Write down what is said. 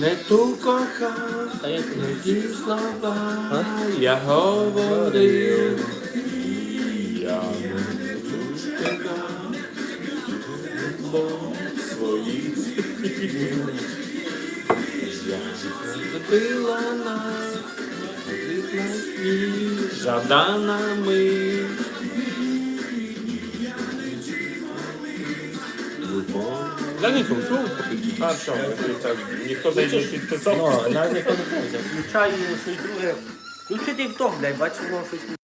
Не ту кохав, не ті слова, я говорив. Я не ту кохав, бо своїх спів. Я забила нас, жадана ми. Да ні, ну, а що, ніхто не підписав. Ну, навіть ніхто не підписав. Включай друге. Включити в блядь, бачиш, щось